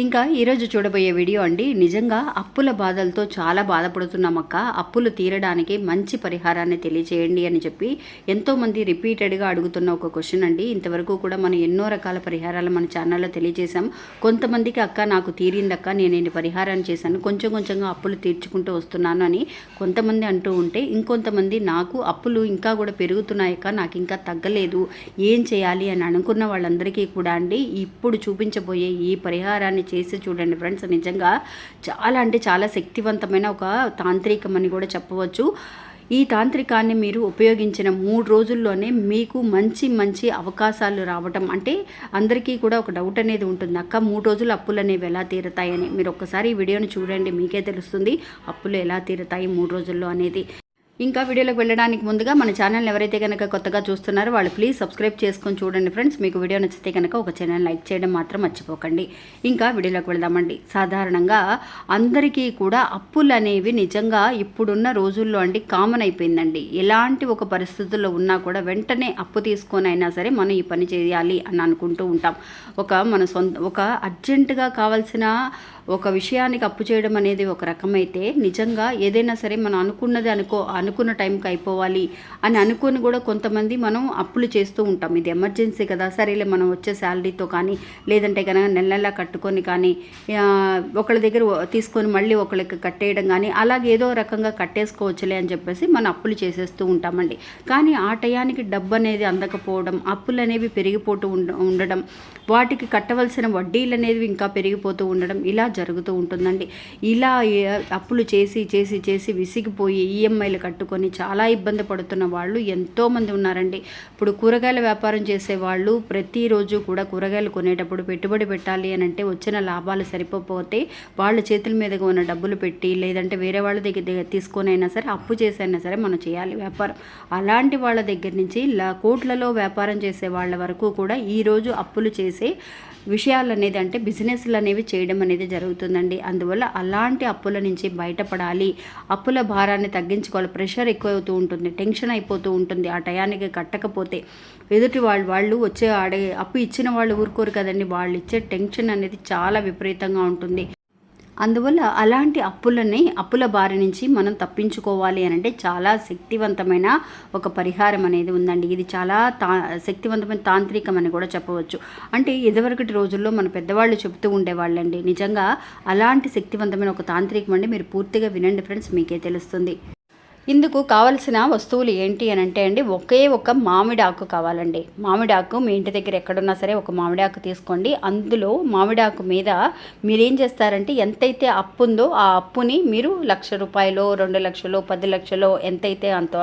ఇంకా ఈరోజు చూడబోయే వీడియో అండి నిజంగా అప్పుల బాధలతో చాలా బాధపడుతున్నాం అక్క. అప్పులు తీరడానికి మంచి పరిహారాన్ని తెలియచేయండి అని చెప్పి ఎంతోమంది రిపీటెడ్గా అడుగుతున్న ఒక క్వశ్చన్ అండి. ఇంతవరకు కూడా మనం ఎన్నో రకాల పరిహారాలు మన ఛానల్లో తెలియజేశాం కొంతమందికి అక్క నాకు తీరిందక్క నేను ఈ పరిహారాన్ని చేశాను కొంచెం కొంచెంగా అప్పులు తీర్చుకుంటూ వస్తున్నాను అని కొంతమంది అంటూ ఉంటే ఇంకొంతమంది నాకు అప్పులు ఇంకా కూడా పెరుగుతున్నాయక్క నాకు ఇంకా తగ్గలేదు ఏం చేయాలి అని అనుకున్న వాళ్ళందరికీ కూడా అండి ఇప్పుడు చూపించబోయే ఈ పరిహారాన్ని చేసి చూడండి ఫ్రెండ్స్. నిజంగా చాలా అంటే చాలా శక్తివంతమైన ఒక తాంత్రికం అని కూడా చెప్పవచ్చు. ఈ తాంత్రికాన్ని మీరు ఉపయోగించిన మూడు రోజుల్లోనే మీకు మంచి మంచి అవకాశాలు రావటం అంటే అందరికీ కూడా ఒక డౌట్ అనేది ఉంటుంది. అక్క మూడు రోజులు అప్పులు అనేవి ఎలా తీరుతాయని? మీరు ఒక్కసారి ఈ వీడియోని చూడండి మీకే తెలుస్తుంది అప్పులు ఎలా తీరుతాయి మూడు రోజుల్లో అనేది. ఇంకా వీడియోలోకి వెళ్ళడానికి ముందుగా మన ఛానల్ ఎవరైతే కనుక కొత్తగా చూస్తున్నారో వాళ్ళు ప్లీజ్ సబ్స్క్రైబ్ చేసుకొని చూడండి ఫ్రెండ్స్ మీకు వీడియో నచ్చితే కనుక ఒక ఛానల్ లైక్ చేయడం మాత్రం మర్చిపోకండి. ఇంకా వీడియోలోకి వెళ్దామండి. సాధారణంగా అందరికీ కూడా అప్పులు అనేవి నిజంగా ఇప్పుడున్న రోజుల్లో అండి కామన్ అయిపోయిందండి. ఎలాంటి ఒక పరిస్థితుల్లో ఉన్నా కూడా వెంటనే అప్పు తీసుకొని అయినా సరే మనం ఈ పని చేయాలి అని అనుకుంటూ ఉంటాం. ఒక మన సొంత ఒక అర్జెంటుగా కావాల్సిన ఒక విషయానికి అప్పు చేయడం అనేది ఒక రకమైతే నిజంగా ఏదైనా సరే మనం అనుకున్నది అనుకో అనుకున్న టైంకి అయిపోవాలి అని అనుకొని కూడా కొంతమంది మనం అప్పులు చేస్తూ ఉంటాం. ఇది ఎమర్జెన్సీ కదా సరేలే మనం వచ్చే శాలరీతో కానీ లేదంటే కనుక నెల నెల కట్టుకొని కానీ ఒకళ్ళ దగ్గర తీసుకొని మళ్ళీ ఒకళ్ళకి కట్టేయడం కానీ అలాగే ఏదో రకంగా కట్టేసుకోవచ్చులే అని చెప్పేసి మనం అప్పులు చేసేస్తూ ఉంటామండి. కానీ ఆ టయానికి డబ్బు అనేది అందకపోవడం అప్పులు అనేవి పెరిగిపోతూ ఉండ ఉండడం వాటికి కట్టవలసిన వడ్డీలు అనేవి ఇంకా పెరిగిపోతూ ఉండడం ఇలా జరుగుతూ ఉంటుందండి. ఇలా అప్పులు చేసి చేసి చేసి విసిగిపోయి ఈఎంఐలు కట్టుకొని చాలా ఇబ్బంది పడుతున్న వాళ్ళు ఎంతోమంది ఉన్నారండి. ఇప్పుడు కూరగాయల వ్యాపారం చేసే వాళ్ళు ప్రతిరోజు కూడా కూరగాయలు కొనేటప్పుడు పెట్టుబడి పెట్టాలి అని అంటే వచ్చిన లాభాలు సరిపోతే వాళ్ళ చేతుల మీదగా ఉన్న డబ్బులు పెట్టి లేదంటే వేరే వాళ్ళ దగ్గర దగ్గర తీసుకొని అయినా సరే అప్పు చేసైనా సరే మనం చేయాలి వ్యాపారం. అలాంటి వాళ్ళ దగ్గర నుంచి కోట్లలో వ్యాపారం చేసే వాళ్ళ వరకు కూడా ఈరోజు అప్పులు చేసే విషయాలు అనేది అంటే బిజినెస్లు అనేవి చేయడం అనేది జరుగుతుంది. జరుగుతుందండి. అందువల్ల అలాంటి అప్పుల నుంచి బయటపడాలి. అప్పుల భారాన్ని తగ్గించుకోవాలి. ప్రెషర్ ఎక్కువ అవుతూ ఉంటుంది. టెన్షన్ అయిపోతూ ఉంటుంది. ఆ టయానికి కట్టకపోతే ఎదుటి వాళ్ళు వాళ్ళు వచ్చే అడిగే అప్పు ఇచ్చిన వాళ్ళు ఊరుకోరు కదండి. వాళ్ళు ఇచ్చే టెన్షన్ అనేది చాలా విపరీతంగా ఉంటుంది. అందువల్ల అలాంటి అప్పులని అప్పుల బారి నుంచి మనం తప్పించుకోవాలి అని అంటే చాలా శక్తివంతమైన ఒక పరిహారం అనేది ఉందండి. ఇది చాలా తా శక్తివంతమైన తాంత్రికం అని కూడా చెప్పవచ్చు. అంటే ఇదివరకటి రోజుల్లో మన పెద్దవాళ్ళు చెబుతూ ఉండేవాళ్ళండి. నిజంగా అలాంటి శక్తివంతమైన ఒక తాంత్రికం అండి. మీరు పూర్తిగా వినండి ఫ్రెండ్స్ మీకే తెలుస్తుంది. ఇందుకు కావలసిన వస్తువులు ఏంటి అని అంటే అండి ఒకే ఒక మామిడి ఆకు కావాలండి. మామిడి ఆకు మీ ఇంటి దగ్గర ఎక్కడున్నా సరే ఒక మామిడి ఆకు తీసుకోండి. అందులో మామిడి ఆకు మీద మీరేం చేస్తారంటే ఎంతైతే అప్పు ఉందో ఆ అప్పుని మీరు లక్ష రూపాయలు రెండు లక్షలు పది లక్షలు ఎంతైతే అంత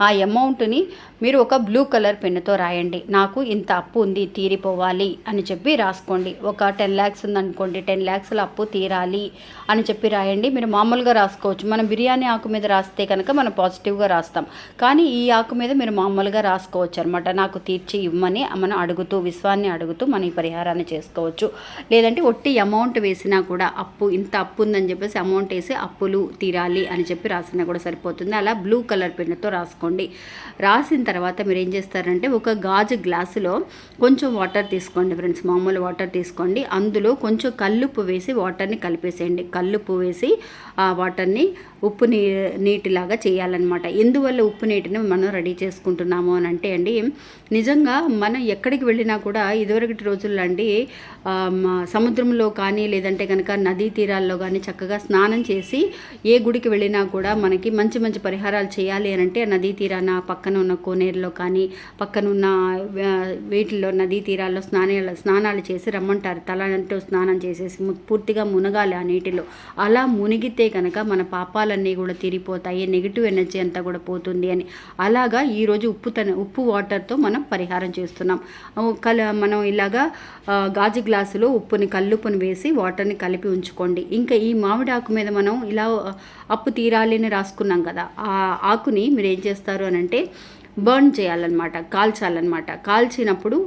ఆ అమౌంట్ని మీరు ఒక బ్లూ కలర్ పెన్నుతో రాయండి. నాకు ఇంత అప్పు ఉంది తీరిపోవాలి అని చెప్పి రాసుకోండి. ఒక టెన్ ల్యాక్స్ ఉందనుకోండి టెన్ ల్యాక్స్ల అప్పు తీరాలి అని చెప్పి రాయండి. మీరు మామూలుగా రాసుకోవచ్చు. మనం బిర్యానీ ఆకు మీద రాస్తే కనుక మనం పాజిటివ్గా రాస్తాం. కానీ ఈ ఆకు మీద మీరు మామూలుగా రాసుకోవచ్చు అనమాట నాకు తీర్చి ఇవ్వమని మనం అడుగుతూ విశ్వాన్ని అడుగుతూ మనం ఈ పరిహారాన్ని చేసుకోవచ్చు. లేదంటే ఒట్టి అమౌంట్ వేసినా కూడా అప్పు ఇంత అప్పు ఉందని చెప్పేసి అమౌంట్ వేసి అప్పులు తీరాలి అని చెప్పి రాసినా కూడా సరిపోతుంది. అలా బ్లూ కలర్ పెన్నుతో రాసుకోండి. రాసిన తర్వాత మీరు ఏం చేస్తారంటే ఒక గాజు గ్లాసులో కొంచెం వాటర్ తీసుకోండి ఫ్రెండ్స్. మామూలు వాటర్ తీసుకోండి. అందులో కొంచెం కల్లుప్పు వేసి వాటర్ని కలిపేసేయండి. కల్లుప్పు వేసి ఆ వాటర్ని ఉప్పు నీ నీటిలాగా చేయాలన్నమాట. ఎందువల్ల ఉప్పు నీటిని మనం రెడీ చేసుకుంటున్నాము అని అంటే అండి నిజంగా మనం ఎక్కడికి వెళ్ళినా కూడా ఇదివరకటి రోజుల్లో అండి సముద్రంలో కానీ లేదంటే కనుక నదీ తీరాల్లో కానీ చక్కగా స్నానం చేసి ఏ గుడికి వెళ్ళినా కూడా మనకి మంచి మంచి పరిహారాలు చేయాలి అని అంటే నదీ తీరాన పక్కన ఉన్న కోనేరులో కానీ పక్కన ఉన్న వీటిల్లో నదీ తీరాల్లో స్నానాలు స్నానాలు చేసి రమ్మంటారు. తలంటూ స్నానం చేసేసి పూర్తిగా మునగాలి ఆ నీటిలో. అలా మునిగితే కనుక మన పాపాలన్నీ కూడా తీరిపోతాయి. నెగిటివ్ ఎనర్జీ అంతా కూడా పోతుంది అని. అలాగా ఈరోజు ఉప్పు తన ఉప్పు వాటర్తో మనం పరిహారం చేస్తున్నాం. కల మనం ఇలాగా గాజు గ్లాసులో ఉప్పుని కల్లుపుని వేసి వాటర్ని కలిపి ఉంచుకోండి. ఇంకా ఈ మామిడి ఆకు మీద మనం ఇలా అప్పు తీరాలి అని రాసుకున్నాం కదా ఆ ఆకుని మీరు ఏం చేస్తారు? అని అంటే బర్న్ చేయాలన్నమాట కాల్చాలన్నమాట. కాల్చినప్పుడు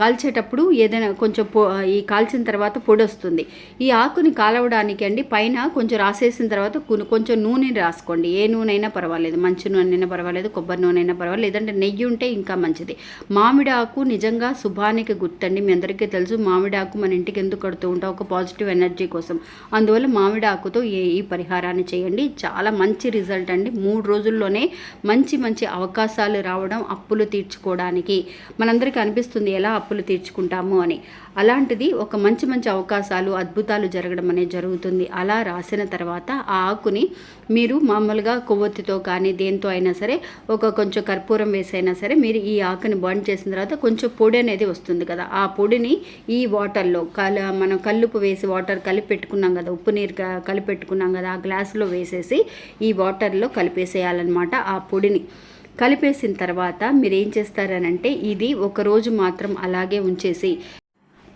కాల్చేటప్పుడు ఏదైనా కొంచెం పొ ఈ కాల్చిన తర్వాత పొడి వస్తుంది. ఈ ఆకుని కాలవడానికి అండి పైన కొంచెం రాసేసిన తర్వాత కొంచెం నూనె రాసుకోండి. ఏ నూనె అయినా పర్వాలేదు. మంచి నూనె అయినా పర్వాలేదు కొబ్బరి నూనె అయినా పర్వాలేదు లేదంటే నెయ్యి ఉంటే ఇంకా మంచిది. మామిడి ఆకు నిజంగా శుభానికి గుర్తండి. మీ అందరికీ తెలుసు మామిడి ఆకు మన ఇంటికి ఎందుకు కడుతూ ఉంటాం? ఒక పాజిటివ్ ఎనర్జీ కోసం. అందువల్ల మామిడి ఆకుతో ఏ ఈ పరిహారాన్ని చేయండి. చాలా మంచి రిజల్ట్ అండి. మూడు రోజుల్లోనే మంచి మంచి అవకాశాలు రావడం అప్పులు తీర్చుకోవడానికి మనందరికీ అనిపిస్తుంది ఎలా అప్పులు తీర్చుకుంటాము అని. అలాంటిది ఒక మంచి మంచి అవకాశాలు అద్భుతాలు జరగడం అనేది జరుగుతుంది. అలా రాసిన తర్వాత ఆ ఆకుని మీరు మామూలుగా కొవ్వొత్తితో కానీ దేంతో అయినా సరే ఒక కొంచెం కర్పూరం వేసైనా సరే మీరు ఈ ఆకుని బర్న్ చేసిన తర్వాత కొంచెం పొడి అనేది వస్తుంది కదా. ఆ పొడిని ఈ వాటర్లో కల మనం కల్లుపు వేసి వాటర్ కలిపి పెట్టుకున్నాం కదా ఉప్పు నీరు కలిపి పెట్టుకున్నాం కదా ఆ గ్లాసులో వేసేసి ఈ వాటర్లో కలిపేసేయాలన్నమాట ఆ పొడిని. కలిపేసిన తర్వాత మీరు ఏం చేస్తారనంటే ఇది ఒక రోజు మాత్రం అలాగే ఉంచేసి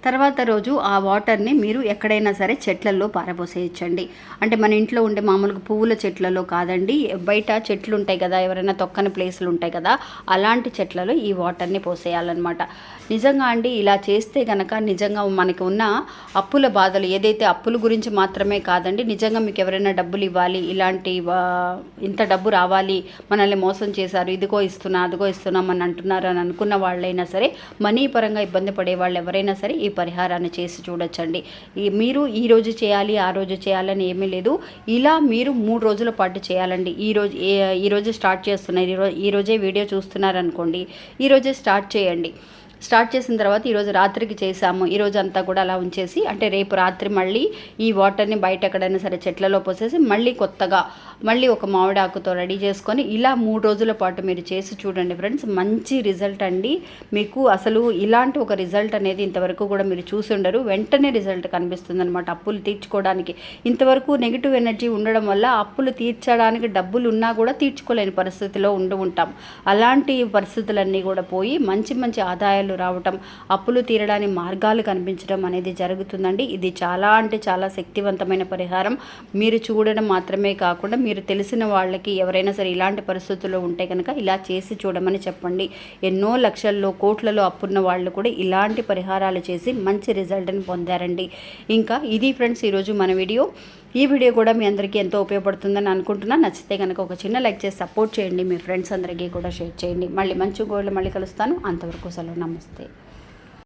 తర్వాత రోజు ఆ వాటర్ని మీరు ఎక్కడైనా సరే చెట్లలో పారబోసేయచ్చండి. అంటే మన ఇంట్లో ఉండే మామూలుగా పువ్వుల చెట్లలో కాదండి బయట చెట్లు ఉంటాయి కదా ఎవరైనా తొక్కని ప్లేసులు ఉంటాయి కదా అలాంటి చెట్లలో ఈ వాటర్ని పోసేయాలన్నమాట. నిజంగా అండి ఇలా చేస్తే గనక నిజంగా మనకు ఉన్న అప్పుల బాధలు ఏదైతే అప్పుల గురించి మాత్రమే కాదండి నిజంగా మీకు ఎవరైనా డబ్బులు ఇవ్వాలి ఇలాంటి ఇంత డబ్బు రావాలి మనల్ని మోసం చేశారు ఇదిగో ఇస్తున్నా అదిగో ఇస్తున్నామని అంటున్నారు అని అనుకున్న వాళ్ళైనా సరే మనీ పరంగా ఇబ్బంది పడే వాళ్ళు ఎవరైనా సరే ఈ పరిహారాన్ని చేసి చూడొచ్చండి. మీరు ఈ రోజు చేయాలి ఆ రోజు చేయాలని ఏమీ లేదు. ఇలా మీరు మూడు రోజుల పాటు చేయాలండి. ఈ రోజు ఈ స్టార్ట్ చేస్తున్నారు. ఈ రోజు వీడియో చూస్తున్నారనుకోండి ఈరోజే స్టార్ట్ చేయండి. స్టార్ట్ చేసిన తర్వాత ఈరోజు రాత్రికి చేసాము ఈరోజు అంతా కూడా అలా ఉంచేసి అంటే రేపు రాత్రి మళ్ళీ ఈ వాటర్ని బయట ఎక్కడైనా సరే చెట్లలో పోసేసి మళ్ళీ కొత్తగా మళ్ళీ ఒక మామిడి ఆకుతో రెడీ చేసుకొని ఇలా మూడు రోజుల పాటు మీరు చేసి చూడండి ఫ్రెండ్స్. మంచి రిజల్ట్ అండి. మీకు అసలు ఇలాంటి ఒక రిజల్ట్ అనేది ఇంతవరకు కూడా మీరు చూసి ఉండరు. వెంటనే రిజల్ట్ కనిపిస్తుంది అనమాట అప్పులు తీర్చుకోవడానికి. ఇంతవరకు నెగిటివ్ ఎనర్జీ ఉండడం వల్ల అప్పులు తీర్చడానికి డబ్బులు ఉన్నా కూడా తీర్చుకోలేని పరిస్థితిలో ఉండి ఉంటాం. అలాంటి పరిస్థితులన్నీ కూడా పోయి మంచి మంచి ఆదాయాలు రావటం అప్పులు తీరడానికి మార్గాలు కనిపించడం అనేది జరుగుతుందండి. ఇది చాలా అంటే చాలా శక్తివంతమైన పరిహారం. మీరు చూడడం మాత్రమే కాకుండా మీరు తెలిసిన వాళ్ళకి ఎవరైనా సరే ఇలాంటి పరిస్థితుల్లో ఉంటే కనుక ఇలా చేసి చూడమని చెప్పండి. ఎన్నో లక్షల్లో కోట్లలో అప్పున్న వాళ్ళు కూడా ఇలాంటి పరిహారాలు చేసి మంచి రిజల్ట్ని పొందారండి. ఇంకా ఇది ఫ్రెండ్స్ ఈరోజు మన వీడియో. ఈ వీడియో కూడా మీ అందరికీ ఎంతో ఉపయోగపడుతుందని అనుకుంటున్నాను. నచ్చితే కనుక ఒక చిన్న లైక్ చేసి సపోర్ట్ చేయండి. మీ ఫ్రెండ్స్ అందరికీ కూడా షేర్ చేయండి. మళ్ళీ మంచి గోల్డ్ మళ్ళీ కలుస్తాను. అంతవరకు సెలవు. నమస్తే.